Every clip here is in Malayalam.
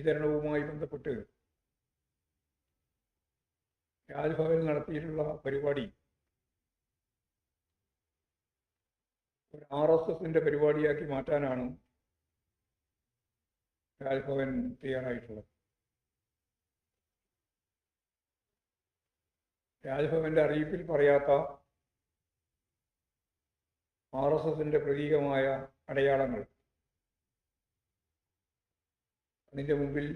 വിതരണവുമായി ബന്ധപ്പെട്ട് രാജ്ഭവനിൽ നടത്തിയിട്ടുള്ള പരിപാടി ഒരു ആർ എസ് എസിന്റെ പരിപാടിയാക്കി മാറ്റാനാണ് രാജ്ഭവൻ തയ്യാറായിട്ടുള്ളത്. രാജ്ഭവന്റെ അറിയിപ്പിൽ പറയാത്ത ആർ എസ് എസിന്റെ പ്രതീകമായ അടയാളങ്ങൾ. അതിന്റെ മുമ്പിൽ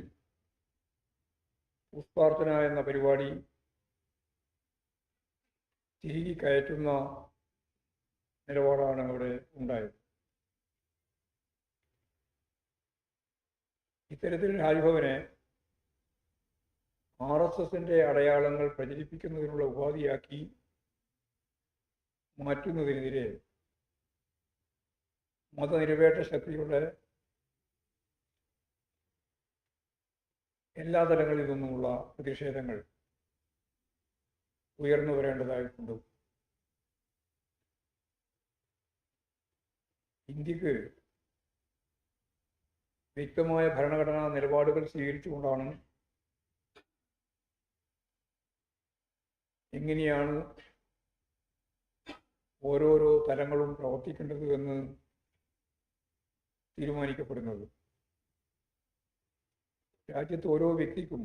പുഷ്പാർച്ചന എന്ന പരിപാടി തിരികെ കയറ്റുന്ന നിലപാടാണ് അവിടെ ഉണ്ടായത്. ഇത്തരത്തിൽ രാജ്ഭവനെ ആർ എസ് എസിന്റെ അടയാളങ്ങൾ പ്രചരിപ്പിക്കുന്നതിനുള്ള ഉപാധിയാക്കി മാറ്റുന്നതിനെതിരെ മതനിരപേക്ഷ ശക്തികളുടെ എല്ലാ തലങ്ങളിൽ നിന്നുമുള്ള പ്രതിഷേധങ്ങൾ ഉയർന്നു വരേണ്ടതായിട്ടുണ്ട്. ഇന്ത്യയ്ക്ക് വ്യക്തമായ ഭരണഘടനാ നിലപാടുകൾ സ്വീകരിച്ചുകൊണ്ടാണ് എങ്ങനെയാണ് ഓരോരോ തലങ്ങളും പ്രവർത്തിക്കേണ്ടത് എന്ന് തീരുമാനിക്കപ്പെടുന്നത്. രാജ്യത്ത് ഓരോ വ്യക്തിക്കും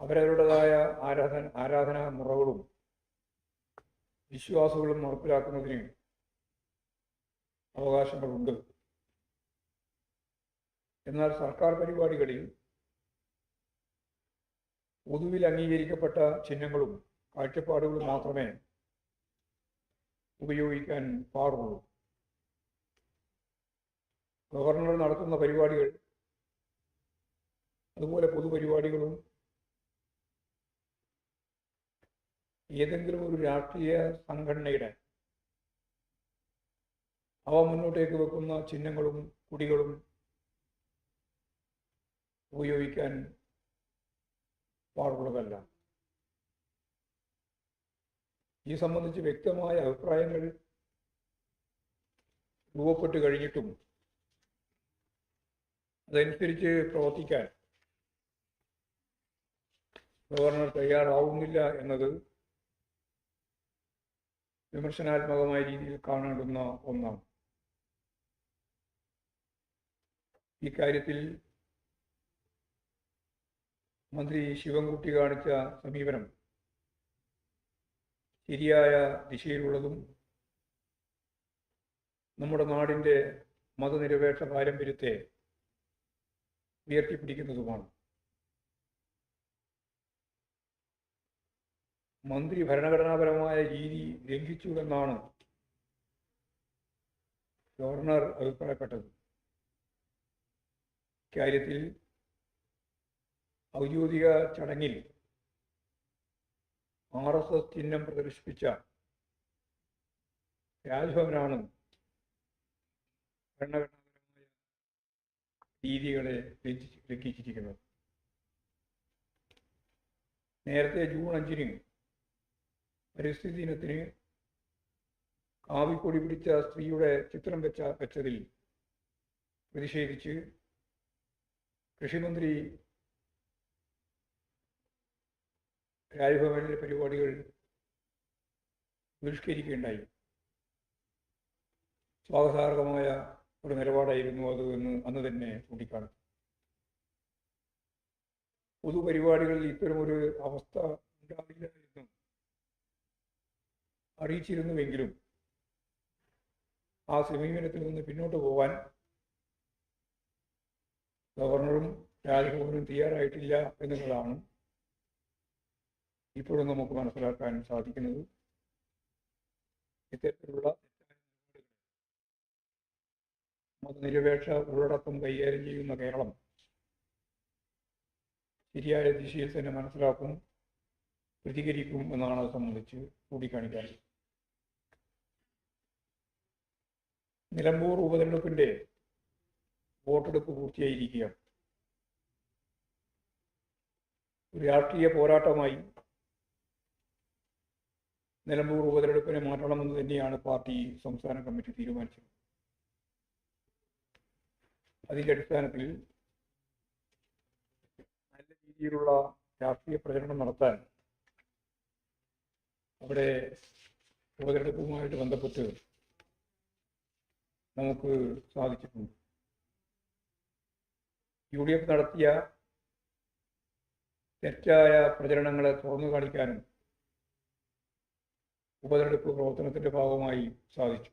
അവരവരുടേതായ ആരാധന ആരാധനാ മുറകളും വിശ്വാസങ്ങളും നടപ്പിലാക്കുന്നതിന് അവകാശങ്ങളുണ്ട്. എന്നാൽ സർക്കാർ പരിപാടികളിൽ പൊതുവിൽ അംഗീകരിക്കപ്പെട്ട ചിഹ്നങ്ങളും കാഴ്ചപ്പാടുകളും മാത്രമേ ഉപയോഗിക്കാൻ പാടുള്ളൂ. ഗവർണർ നടത്തുന്ന പരിപാടികൾ അതുപോലെ പൊതുപരിപാടികളും ഏതെങ്കിലും ഒരു രാഷ്ട്രീയ സംഘടനയുടെ അവ മുന്നോട്ടേക്ക് വെക്കുന്ന ചിഹ്നങ്ങളും കുടികളും ഉപയോഗിക്കാൻ പാടുള്ളതല്ല. ഈ സംബന്ധിച്ച് വ്യക്തമായ അഭിപ്രായങ്ങൾ രൂപപ്പെട്ട് കഴിഞ്ഞിട്ടും അതനുസരിച്ച് പ്രവർത്തിക്കാൻ ഗവർണർ തയ്യാറാവുന്നില്ല എന്നത് വിമർശനാത്മകമായ രീതിയിൽ കാണേണ്ടുന്ന ഒന്നാണ്. ഇക്കാര്യത്തിൽ മന്ത്രി ശിവൻകുട്ടി കാണിച്ച സമീപനം ശരിയായ ദിശയിലുള്ളതും നമ്മുടെ നാടിന്റെ മതനിരപേക്ഷ പാരമ്പര്യത്തെ ഉയർത്തിപ്പിടിക്കുന്നതുമാണ്. മന്ത്രി ഭരണഘടനാപരമായ രീതി ലംഘിച്ചു എന്നാണ് ഗവർണർ അഭിപ്രായപ്പെട്ടത്. ഇക്കാര്യത്തിൽ ഔദ്യോഗിക ചടങ്ങിൽ ആർ എസ് എസ് ചിഹ്നം പ്രദർശിപ്പിച്ച രാജ്ഭവനാണ് ഭരണഘടനാപരമായ രീതികളെ ലംഘിച്ച് ലംഘിച്ചിരിക്കുന്നത്. നേരത്തെ ജൂൺ അഞ്ചിന് പരിസ്ഥിതി ദിനത്തിന് കാവിക്കൊടി പിടിച്ച സ്ത്രീയുടെ ചിത്രം വെച്ച വെച്ചതിൽ പ്രതിഷേധിച്ച് കൃഷിമന്ത്രി രാജ്ഭവനിലെ പരിപാടികൾ ബഹിഷ്കരിക്കുകയുണ്ടായി. സ്വാഗതാർഹമായ ഒരു നിലപാടായിരുന്നു അത് എന്ന് അന്ന് തന്നെ ചൂണ്ടിക്കാണിച്ചു പൊതുപരിപാടികളിൽ ഇത്തരമൊരു അവസ്ഥ ഉണ്ടാവില്ല അറിയിച്ചിരുന്നുവെങ്കിലും ആ സമീപനത്തിൽ നിന്ന് പിന്നോട്ട് പോവാൻ ഗവർണറും രാജ്ഭവനും തയ്യാറായിട്ടില്ല എന്നുള്ളതാണ് ഇപ്പോഴും നമുക്ക് മനസ്സിലാക്കാൻ സാധിക്കുന്നത്. ഇത്തരത്തിലുള്ള മതനിരപേക്ഷ ഉള്ളടക്കം കൈകാര്യം ചെയ്യുന്ന കേരളം ശരിയായ ദിശയിൽ തന്നെ മനസ്സിലാക്കും പ്രതികരിക്കും എന്നാണ് സംബന്ധിച്ച് ചൂണ്ടിക്കാണിക്കാൻ നിലമ്പൂർ ഉപതെരഞ്ഞെടുപ്പിന്റെ വോട്ടെടുപ്പ് പൂർത്തിയായിരിക്കുകയാണ്. രാഷ്ട്രീയ പോരാട്ടമായി നിലമ്പൂർ ഉപതെരഞ്ഞെടുപ്പിനെ മാറ്റണമെന്ന് തന്നെയാണ് പാർട്ടി സംസ്ഥാന കമ്മിറ്റി തീരുമാനിച്ചത്. അതിന്റെ അടിസ്ഥാനത്തിൽ നല്ല രീതിയിലുള്ള രാഷ്ട്രീയ പ്രചരണം നടത്താൻ അവിടെ ഉപതെരഞ്ഞെടുപ്പുമായിട്ട് ബന്ധപ്പെട്ട് നമുക്ക് സാധിച്ചിട്ടുണ്ട്. യു ഡി എഫ് നടത്തിയ തെറ്റായ പ്രചരണങ്ങളെ തുറന്നു കാണിക്കാനും ഉപതെരഞ്ഞെടുപ്പ് പ്രവർത്തനത്തിന്റെ ഭാഗമായി സാധിച്ചു.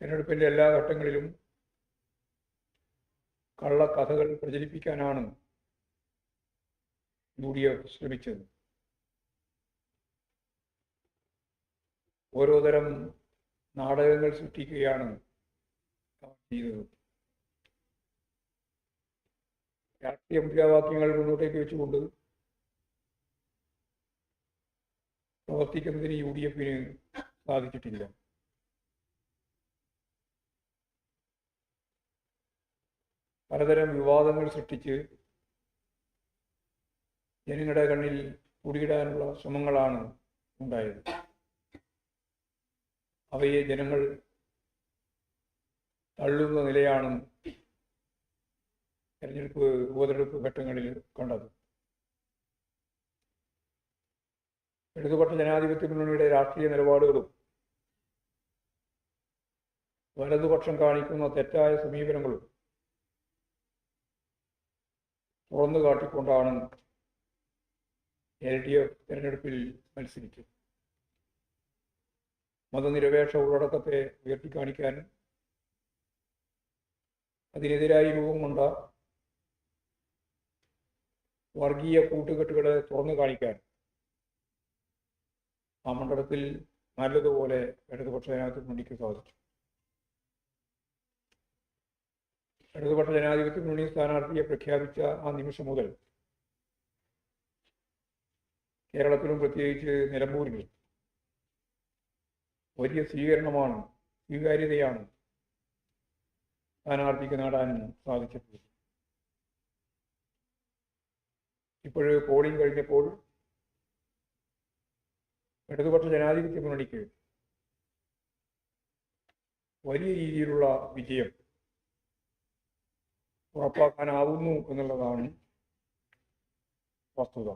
തെരഞ്ഞെടുപ്പിന്റെ എല്ലാ ഘട്ടങ്ങളിലും കള്ളക്കഥകൾ പ്രചരിപ്പിക്കാനാണ് യു ഡി എഫ് ശ്രമിച്ചത്. ഓരോ തരം നാടകങ്ങൾ സൃഷ്ടിക്കുകയാണ് രാഷ്ട്രീയ മുദ്രാവാക്യങ്ങൾ മുന്നോട്ടേക്ക് വെച്ചുകൊണ്ട് പ്രവർത്തിക്കുന്നതിന് യു ഡി എഫിന് സാധിച്ചിട്ടില്ല. പലതരം വിവാദങ്ങൾ സൃഷ്ടിച്ച് ജനങ്ങളുടെ കണ്ണിൽ കുടിയിടാനുള്ള ശ്രമങ്ങളാണ് ഉണ്ടായത്. അവയെ ജനങ്ങൾ തള്ളുന്ന നിലയാണ് തെരഞ്ഞെടുപ്പ് ഉപതെരഞ്ഞെടുപ്പ് ഘട്ടങ്ങളിൽ കണ്ടത്. ഇടതുപക്ഷ ജനാധിപത്യ മുന്നണിയുടെ രാഷ്ട്രീയ നിലപാടുകളും വലതുപക്ഷം കാണിക്കുന്ന തെറ്റായ സമീപനങ്ങളും തുറന്നു കാട്ടിക്കൊണ്ടാണ് എൽ ഡി എഫ് തെരഞ്ഞെടുപ്പിൽ മത്സരിച്ചത്. മതനിരപേക്ഷ ഉള്ളടക്കത്തെ ഉയർത്തിക്കാണിക്കാനും അതിനെതിരായി രൂപം കൊണ്ട വർഗീയ കൂട്ടുകെട്ടുകളെ തുറന്നു കാണിക്കാൻ ആ മണ്ഡലത്തിൽ നല്ലതുപോലെ ഇടതുപക്ഷ ജനാധിപത്യ മുന്നണിക്ക് സാധിച്ചു. ഇടതുപക്ഷ ജനാധിപത്യ മുന്നണി സ്ഥാനാർത്ഥിയെ പ്രഖ്യാപിച്ച ആ നിമിഷം മുതൽ കേരളത്തിലും പ്രത്യേകിച്ച് നിലമ്പൂരിലും വലിയ സ്വീകരണമാണ് സ്വീകാര്യതയാണ് സ്ഥാനാർത്ഥിക്ക് നേടാൻ സാധിച്ചിട്ടുള്ളത് ഇപ്പോഴ് പോളിംഗ് കഴിഞ്ഞപ്പോൾ ഇടതുപക്ഷ ജനാധിപത്യ മുന്നണിക്ക് വലിയ രീതിയിലുള്ള വിജയം ഉറപ്പാക്കാനാവുന്നു എന്നുള്ളതാണ് വസ്തുത.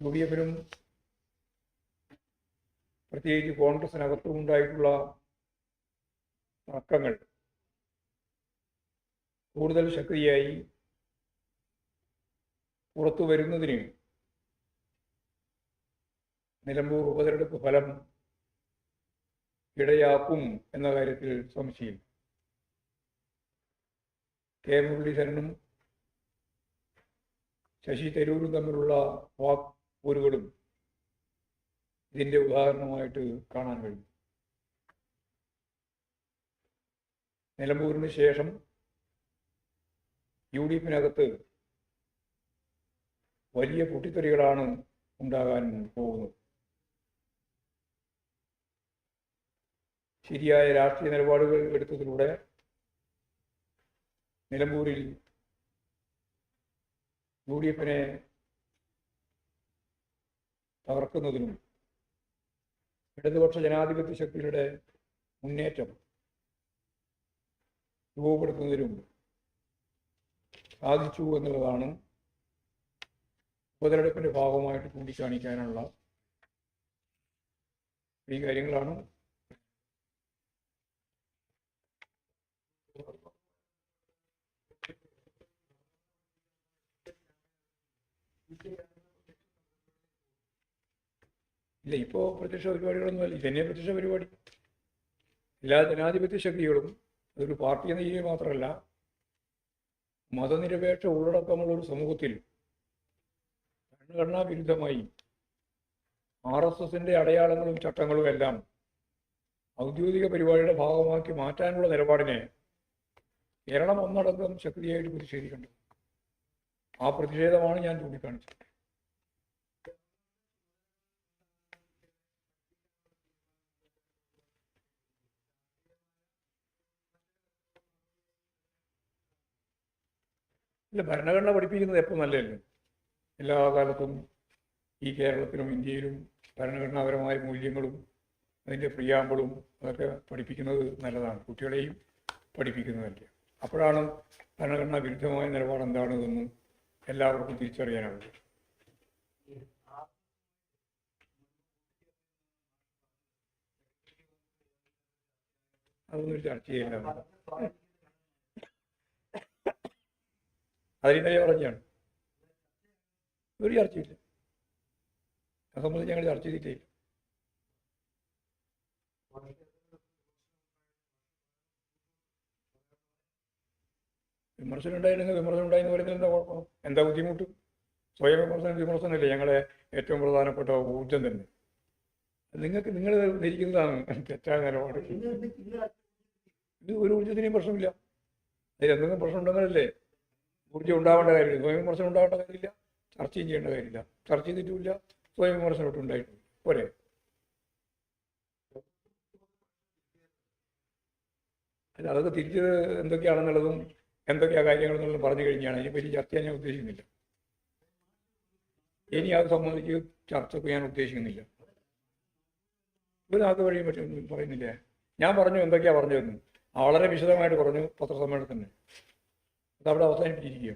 യു ഡി എഫിനും പ്രത്യേകിച്ച് കോൺഗ്രസിനകത്തും ഉണ്ടായിട്ടുള്ള തർക്കങ്ങൾ കൂടുതൽ ശക്തിയായി പുറത്തു വരുന്നതിന് നിലമ്പൂർ ഉപതെരഞ്ഞെടുപ്പ് ഫലം ഇടയാക്കും എന്ന കാര്യത്തിൽ സംശയം. കെ മുരളീധരനും ശശി തരൂരും തമ്മിലുള്ള വാക്പോരുകളും ഇതിന്റെ ഉദാഹരണമായിട്ട് കാണാൻ കഴിയും. നിലമ്പൂരിന് ശേഷം യു ഡി എഫിനകത്ത് വലിയ പൊട്ടിത്തെറികളാണ് ഉണ്ടാകാൻ പോകുന്നത്. ശരിയായ രാഷ്ട്രീയ നിലപാടുകൾ എടുത്തതിലൂടെ നിലമ്പൂരിൽ യു ഡി എഫിനെ തകർക്കുന്നതിനും ഇടതുപക്ഷ ജനാധിപത്യ ശക്തികളുടെ മുന്നേറ്റം രൂപപ്പെടുത്തുന്നതിനും സാധിച്ചു എന്നുള്ളതാണ് ഉപതെരഞ്ഞെടുപ്പിന്റെ ഭാഗമായിട്ട് ചൂണ്ടിക്കാണിക്കാനുള്ള ഈ കാര്യങ്ങളാണ്. ഇല്ല ഇപ്പോൾ പ്രത്യക്ഷ പരിപാടികളൊന്നും അല്ല. ഇതന്നെ പ്രത്യക്ഷ പരിപാടി. എല്ലാ ജനാധിപത്യ ശക്തികളും അതൊരു പാർട്ടി എന്ന രീതിയിൽ മാത്രമല്ല മതനിരപേക്ഷ ഉള്ളടക്കമുള്ള ഒരു സമൂഹത്തിൽ ഭരണഘടനാ വിരുദ്ധമായി ആർ എസ് എസിന്റെ അടയാളങ്ങളും ചട്ടങ്ങളും എല്ലാം ഔദ്യോഗിക പരിപാടിയുടെ ഭാഗമാക്കി മാറ്റാനുള്ള നിലപാടിനെ കേരളം ഒന്നടങ്കം ശക്തിയായിട്ട് പ്രതിഷേധിക്കേണ്ടത് ആ പ്രതിഷേധമാണ് ഞാൻ ചൂണ്ടിക്കാണിച്ചത്. ഇല്ല ഭരണഘടന പഠിപ്പിക്കുന്നത് എപ്പോൾ നല്ലതല്ലേ? എല്ലാ കാലത്തും ഈ കേരളത്തിലും ഇന്ത്യയിലും ഭരണഘടനാപരമായ മൂല്യങ്ങളും അതിന്റെ പ്രിയാമ്പളും അതൊക്കെ പഠിപ്പിക്കുന്നത് നല്ലതാണ്. കുട്ടികളെയും പഠിപ്പിക്കുന്നത് അപ്പോഴാണ് ഭരണഘടനാ വിരുദ്ധമായ നിലപാട് എന്താണെന്നും എല്ലാവർക്കും തിരിച്ചറിയാനാവുക അതൊന്നും ചർച്ച ചെയ്യില്ല അതിൽ തന്നെ പറഞ്ഞാണ് ഒരു ചർച്ചയില്ല. അത് സംബന്ധിച്ച് ഞങ്ങൾ ചർച്ച ചെയ്തിട്ടില്ല. വിമർശനം ഉണ്ടായിരുന്നെങ്കിൽ വിമർശനം ഉണ്ടായെന്ന് പറയുന്നത് എന്താ കുഴപ്പം. എന്താ ബുദ്ധിമുട്ട്? സ്വയം വിമർശനം വിമർശനമല്ലേ ഞങ്ങളെ ഏറ്റവും പ്രധാനപ്പെട്ട ഊർജം തന്നെ. നിങ്ങൾക്ക് നിങ്ങൾ ധരിക്കുന്നതാണ് തെറ്റായ നിലപാട്. ഇത് ഒരു ഊർജത്തിനെയും പ്രശ്നമില്ല. അതിൽ എന്തെങ്കിലും പ്രശ്നം ഉണ്ടെങ്കിലല്ലേ ഊർജം ഉണ്ടാവേണ്ട കാര്യമില്ല. സ്വയം വിമർശനം ഉണ്ടാവേണ്ട കാര്യമില്ല. ചർച്ചയും ചെയ്യേണ്ട കാര്യമില്ല. ചർച്ച ചെയ്തിട്ടുമില്ല. സ്വയം വിമർശനം ഒട്ടും ഉണ്ടായിട്ടില്ല. പോരെ. അല്ല അതൊക്കെ തിരിച്ച് എന്തൊക്കെയാണെന്നുള്ളതും എന്തൊക്കെയാ കാര്യങ്ങളെന്നുള്ളതും പറഞ്ഞു കഴിഞ്ഞാണ് അതിനെപ്പറ്റി ചർച്ച ചെയ്യാൻ ഞാൻ ഉദ്ദേശിക്കുന്നില്ല. ഇനി അത് സംബന്ധിച്ച് ചർച്ചക്ക് ഞാൻ ഉദ്ദേശിക്കുന്നില്ല. അത് വഴി പറ്റും പറയുന്നില്ലേ? ഞാൻ പറഞ്ഞു എന്തൊക്കെയാ പറഞ്ഞു വരുന്നത് വളരെ വിശദമായിട്ട് പറഞ്ഞു പത്രസമ്മേളനത്തിൽ തന്നെ അതവിടെ അവസാനിപ്പിച്ചിരിക്കുക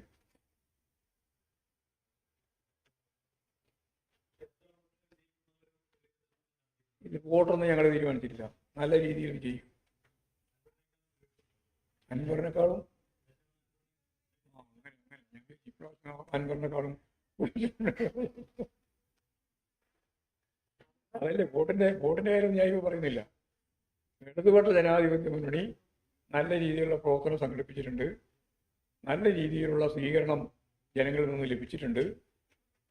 ഇത് വോട്ടൊന്നും ഞങ്ങൾ തീരുമാനിച്ചിട്ടില്ല. നല്ല രീതിയിൽ ചെയ്യും. അൻവറിനേക്കാളും അൻവറിനേക്കാളും അതല്ലേ വോട്ടിന്റെ വോട്ടിന്റെ കാര്യം ഞാൻ ഇപ്പോൾ പറയുന്നില്ല. ഇടതുപക്ഷ ജനാധിപത്യ മുന്നണി നല്ല രീതിയിലുള്ള പ്രവർത്തനം സംഘടിപ്പിച്ചിട്ടുണ്ട്. നല്ല രീതിയിലുള്ള സ്വീകരണം ജനങ്ങളിൽ നിന്ന് ലഭിച്ചിട്ടുണ്ട്.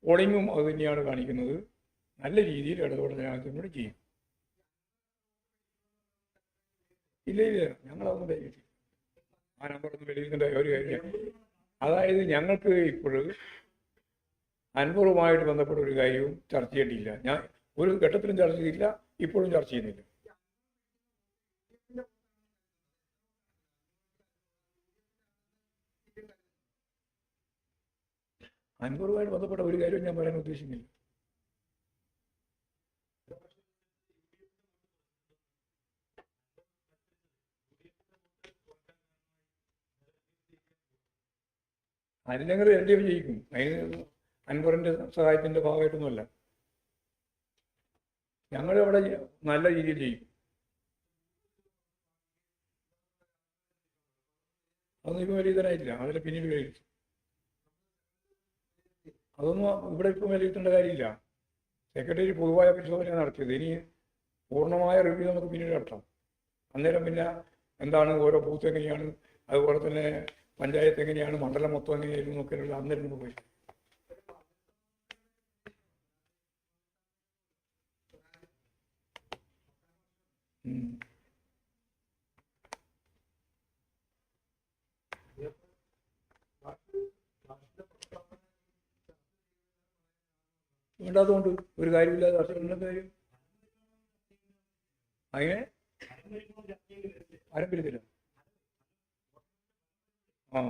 പോളിംഗും അത് തന്നെയാണ് കാണിക്കുന്നത്. നല്ല രീതിയിൽ ഇടതുപക്ഷ ജനാധിപത്യം ചെയ്യും. ഇല്ല ഇല്ല ഞങ്ങളതൊന്നും വിലയിരുത്തി ആ നമ്പറൊന്നും വിലയിരുത്തേണ്ട ഒരു കാര്യം അതായത് ഞങ്ങൾക്ക് ഇപ്പോഴും അൻപറുമായിട്ട് ബന്ധപ്പെട്ട ഒരു കാര്യവും ചർച്ച ചെയ്യേണ്ടിയില്ല ഞാൻ ഒരു ഘട്ടത്തിലും ചർച്ച ചെയ്തില്ല ഇപ്പോഴും ചർച്ച ചെയ്യുന്നില്ല. അൻപറുമായിട്ട് ബന്ധപ്പെട്ട ഒരു കാര്യവും ഞാൻ പറയാൻ ഉദ്ദേശിക്കുന്നില്ല. അതിനെങ്കിൽ എൽ ഡി എഫ് ജയിക്കും അതിന് അൻവറിന്റെ സഹായത്തിന്റെ ഭാഗമായിട്ടൊന്നുമല്ല. ഞങ്ങൾ അവിടെ നല്ല രീതിയിൽ ചെയ്യും. അതൊന്നും ഇപ്പൊ വലിയ ഇതായിട്ടില്ല അതിൽ പിന്നീട് വിലയിരുത്തും അതൊന്നും ഇവിടെ ഇപ്പം വിലയിരുത്തേണ്ട കാര്യമില്ല. സെക്രട്ടറി പൊതുവായ പരിശോധന നടത്തിയത്. ഇനി പൂർണമായ റിവ്യൂ നമുക്ക് പിന്നീട് നടത്താം. അന്നേരം പിന്നെ എന്താണ് ഓരോ ബൂത്ത് എങ്ങനെയാണ്? അതുപോലെ തന്നെ പഞ്ചായത്ത് എങ്ങനെയാണ്? മണ്ഡലം മൊത്തം എങ്ങനെയായിരുന്നു എന്നൊക്കെയുള്ള അന്നേരം നമുക്ക് പോയി. ഉം. വേണ്ടാത്തതുകൊണ്ട് ഒരു കാര്യമില്ലാതെ ചർച്ച കാര്യം. അങ്ങനെ ആരംഭിക്കത്തില്ല ആ.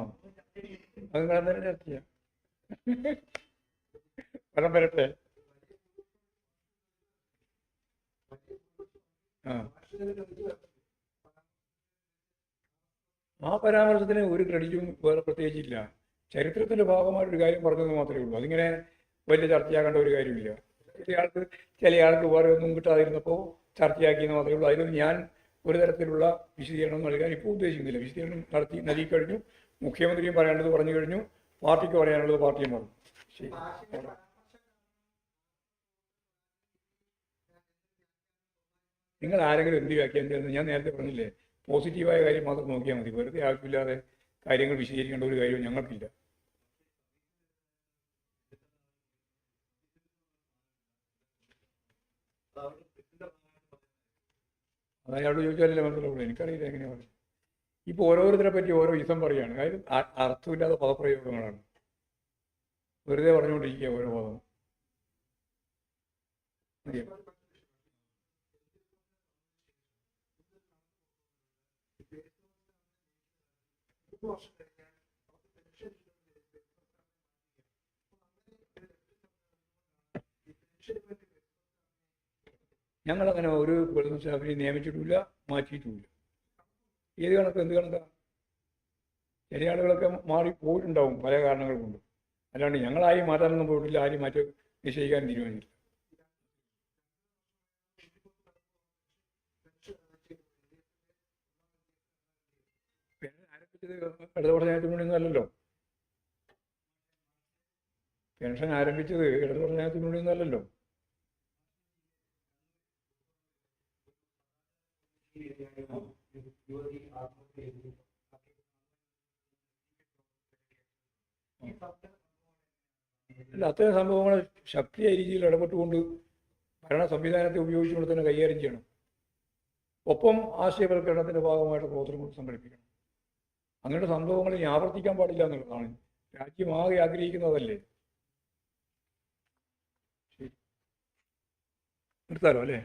അത് തന്നെ ചർച്ച ചെയ്യാം. ഫലം വരട്ടെ? ആ. ആ പരാമർശത്തിന് ഒരു ക്രെഡിറ്റും വേറെ പ്രത്യേകിച്ചില്ല ചരിത്രത്തിന്റെ ഭാഗമായിട്ട് ഒരു കാര്യം പറഞ്ഞത് മാത്രമേ ഉള്ളൂ. അതിങ്ങനെ വലിയ ചർച്ചയാക്കേണ്ട ഒരു കാര്യമില്ല. ചിലയാൾക്ക് ചിലയാൾക്ക് വേറെ ഒന്നും കിട്ടാതിരുന്നപ്പോൾ ചർച്ചയാക്കിയെന്ന് മാത്രമേ ഉള്ളൂ അതിനൊന്നും ഞാൻ ഒരു തരത്തിലുള്ള വിശദീകരണം നൽകാൻ ഇപ്പോൾ ഉദ്ദേശിക്കുന്നില്ല. വിശദീകരണം നടത്തി നൽകി കഴിഞ്ഞു. മുഖ്യമന്ത്രിയും പറയേണ്ടത് പറഞ്ഞു കഴിഞ്ഞു. പാർട്ടിക്ക് പറയാനുള്ളത് പാർട്ടിയും പറഞ്ഞു ശരി. നിങ്ങൾ ആരെങ്കിലും എന്ത് വ്യാഖ്യാനിച്ചതെന്ന് ഞാൻ നേരത്തെ പറഞ്ഞില്ലേ പോസിറ്റീവായ കാര്യം മാത്രം നോക്കിയാൽ മതി. വെറുതെ ആവശ്യമില്ലാതെ കാര്യങ്ങൾ വിശദീകരിക്കേണ്ട ഒരു കാര്യവും ഞങ്ങൾക്കില്ല. അത് അയാളോട് ചോദിച്ചാലല്ലേ മനസ്സിലാവുള്ളൂ? എനിക്കറിയില്ല എങ്ങനെയാണ്. പറയുക ഇപ്പോൾ ഓരോരുത്തരെ പറ്റി ഓരോ ഇസം പറയുകയാണ് അ- അർത്ഥമില്ലാത്ത പദപ്രയോഗങ്ങളാണ്. വെറുതെ പറഞ്ഞുകൊണ്ടിരിക്കുക ഓരോ പദം മതിയോ? ഞങ്ങളങ്ങനെ ഒരു പ്രതിനിധി സ്റ്റാഫിനെ നിയമിച്ചിട്ടില്ല മാറ്റിയിട്ടുമില്ല ഏത് കണക്ക് എന്ത് കണക്കാണ് ചില ആളുകളൊക്കെ മാറി പോയിട്ടുണ്ടാവും പല കാരണങ്ങൾ കൊണ്ട്. അല്ലാണ്ട് ഞങ്ങളാരും മാറ്റാനൊന്നും പോയിട്ടില്ല ആരും മാറ്റി നിശ്ചയിക്കാൻ തീരുമാനിച്ചില്ല ഇടതുപക്ഷ പെൻഷൻ ആരംഭിച്ചത് ഇടതുപക്ഷ അല്ല അത്തരം സംഭവങ്ങൾ ശക്തിയായ രീതിയിൽ ഇടപെട്ടുകൊണ്ട് ഭരണ സംവിധാനത്തെ ഉപയോഗിച്ചുകൊണ്ട് തന്നെ കൈകാര്യം ചെയ്യണം. ഒപ്പം ആശയവൽക്കരണത്തിന്റെ ഭാഗമായിട്ട് പ്രവർത്തനങ്ങൾ സംഘടിപ്പിക്കണം. അങ്ങനെ സംഭവങ്ങൾ ഇനി ആവർത്തിക്കാൻ പാടില്ല എന്നുള്ളതാണ്. രാജ്യമാകെ ആഗ്രഹിക്കുന്നതല്ലേ? നിർത്താലോ അല്ലേ?